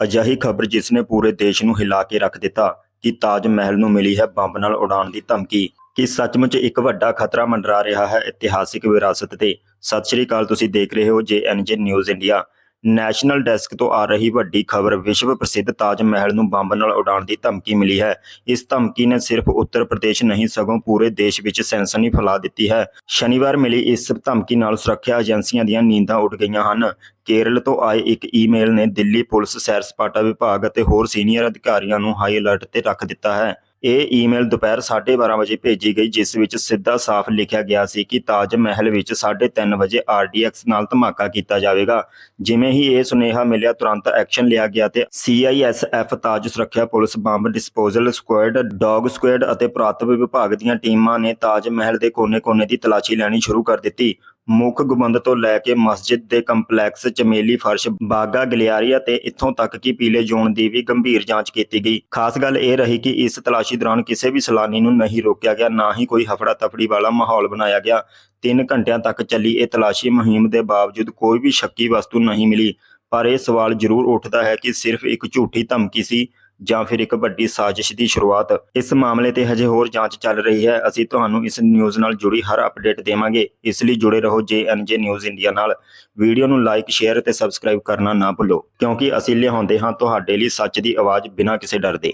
ਅਜਿਹੀ ਖਬਰ ਜਿਸ ਨੇ ਪੂਰੇ ਦੇਸ਼ ਨੂੰ ਹਿਲਾ ਕੇ ਰੱਖ ਦਿੱਤਾ ਕਿ ਤਾਜ ਮਹਿਲ ਨੂੰ ਮਿਲੀ ਹੈ ਬੰਬ ਨਾਲ ਉਡਾਉਣ ਦੀ ਧਮਕੀ, ਕਿ ਸੱਚਮੁੱਚ ਇੱਕ ਵੱਡਾ ਖਤਰਾ ਮੰਡਰਾ ਰਿਹਾ ਹੈ ਇਤਿਹਾਸਿਕ ਵਿਰਾਸਤ ਤੇ। ਸਤਿ ਸ਼੍ਰੀ ਅਕਾਲ, ਤੁਸੀਂ ਦੇਖ ਰਹੇ ਹੋ JNJ news India. National desk ਤੋਂ ਆ ਰਹੀ ਵੱਡੀ ਖਬਰ ਵਿਸ਼ਵ ਪ੍ਰਸਿੱਧ ਤਾਜ ਮਹਿਲ ਨੂੰ ਬੰਬ ਨਾਲ ਉਡਾਉਣ ਦੀ ਧਮਕੀ ਮਿਲੀ ਹੈ। ਇਸ ਧਮਕੀ ਨੇ ਸਿਰਫ ਉੱਤਰ ਪ੍ਰਦੇਸ਼ ਨਹੀਂ, ਸਗੋਂ ਪੂਰੇ ਦੇਸ਼ ਵਿੱਚ ਸਨਸਨੀ ਫੈਲਾ ਦਿੱਤੀ ਹੈ। ਸ਼ਨੀਵਾਰ ਮਿਲੀ ਇਸ ਧਮਕੀ ਨਾਲ ਸੁਰੱਖਿਆ ਏਜੰਸੀਆਂ ਦੀਆਂ ਨੀਂਦਾਂ ਉੱਡ ਗਈਆਂ ਹਨ। ਕੇਰਲ ਤੋਂ ਆਏ ਇੱਕ ਈਮੇਲ ਨੇ ਦਿੱਲੀ ਪੁਲਿਸ ਸੈਰ ਸਪਾਟਾ ਵਿਭਾਗ ਅਤੇ ਹੋਰ ਸੀਨੀਅਰ ਅਧਿਕਾਰੀਆਂ ਨੂੰ ਹਾਈ ਅਲਰਟ ਤੇ ਰੱਖ ਦਿੱਤਾ ਹੈ। ਇਹ ਈਮੇਲ ਦੁਪਹਿਰ 12:30 ਵਜੇ ਭੇਜੀ ਗਈ, ਜਿਸ ਵਿੱਚ ਸਿੱਧਾ ਸਾਫ਼ ਲਿਖਿਆ ਗਿਆ ਸੀ ਕਿ ਤਾਜ ਮਹਿਲ ਵਿੱਚ 3:30 ਵਜੇ ਆਰਡੀਐਕਸ ਨਾਲ ਧਮਾਕਾ ਕੀਤਾ ਜਾਵੇਗਾ। ਜਿਵੇਂ ਹੀ ਇਹ ਸੁਨੇਹਾ ਮਿਲਿਆ, ਤੁਰੰਤ ਐਕਸ਼ਨ ਲਿਆ ਗਿਆ ਤੇ ਸੀਆਈਐਸਐਫ ਤਾਜ ਸੁਰੱਖਿਆ police bomb disposal squad, dog squad ਅਤੇ ਪੁਰਾਤਤਵ ਵਿਭਾਗ ਦੀਆਂ ਟੀਮਾਂ ਨੇ ਤਾਜ ਮਹਿਲ ਦੇ ਕੋਨੇ-ਕੋਨੇ ਦੀ ਤਲਾਸ਼ੀ ਲੈਣੀ ਸ਼ੁਰੂ ਕਰ ਦਿੱਤੀ। ਮੁੱਖ ਗੁੰਬਦ ਤੋਂ ਲੈ ਕੇ ਮਸਜਿਦ ਦੇ ਕੰਪਲੈਕਸ, ਚਮੇਲੀ ਫਰਸ਼ ਬਾਗਾ ਗਲਿਆਰੀਆ ਤੇ ਇੱਥੋਂ ਤੱਕ ਕਿ ਪੀਲੇ ਜ਼ੋਨ ਦੀ ਵੀ ਗੰਭੀਰ ਜਾਂਚ ਕੀਤੀ ਗਈ। ਖਾਸ ਗੱਲ ਇਹ ਰਹੀ ਕਿ ਇਸ ਤਲਾਸ਼ੀ ਦੌਰਾਨ ਕਿਸੇ ਵੀ ਸੈਲਾਨੀ ਨੂੰ ਨਹੀਂ ਰੋਕਿਆ ਗਿਆ, ਨਾ ਹੀ ਕੋਈ ਹਫੜਾ ਤਫੜੀ ਵਾਲਾ ਮਾਹੌਲ ਬਣਾਇਆ ਗਿਆ। 3 ਘੰਟਿਆਂ ਤੱਕ ਚੱਲੀ ਇਹ ਤਲਾਸ਼ੀ ਮੁਹਿੰਮ ਦੇ ਬਾਵਜੂਦ ਕੋਈ ਵੀ ਸ਼ੱਕੀ ਵਸਤੂ ਨਹੀਂ ਮਿਲੀ। ਪਰ ਇਹ ਸਵਾਲ ਜ਼ਰੂਰ ਉੱਠਦਾ ਹੈ ਕਿ ਸਿਰਫ ਇੱਕ ਝੂਠੀ ਧਮਕੀ ਸੀ ਜਾਂ ਫਿਰ ਇੱਕ ਵੱਡੀ ਸਾਜ਼ਿਸ਼ ਦੀ ਸ਼ੁਰੂਆਤ। ਇਸ ਮਾਮਲੇ ਤੇ ਹਜੇ ਹੋਰ ਜਾਂਚ ਚੱਲ ਰਹੀ ਹੈ। ਅਸੀਂ ਤੁਹਾਨੂੰ ਇਸ ਨਿਊਜ਼ ਨਾਲ ਜੁੜੀ ਹਰ ਅਪਡੇਟ ਦੇਵਾਂਗੇ। ਇਸ ਲਈ ਜੁੜੇ ਰਹੋ ਜੇਐਨਜੇ ਨਿਊਜ਼ ਇੰਡੀਆ ਨਾਲ। ਵੀਡੀਓ ਨੂੰ ਲਾਈਕ ਸ਼ੇਅਰ ਤੇ ਸਬਸਕ੍ਰਾਈਬ ਕਰਨਾ ਨਾ ਭੁੱਲੋ, ਕਿਉਂਕਿ ਅਸੀਂ ਲਿਆਉਂਦੇ ਹਾਂ ਤੁਹਾਡੇ ਲਈ ਸੱਚ ਦੀ ਆਵਾਜ਼ ਬਿਨਾਂ ਕਿਸੇ ਡਰ ਦੇ।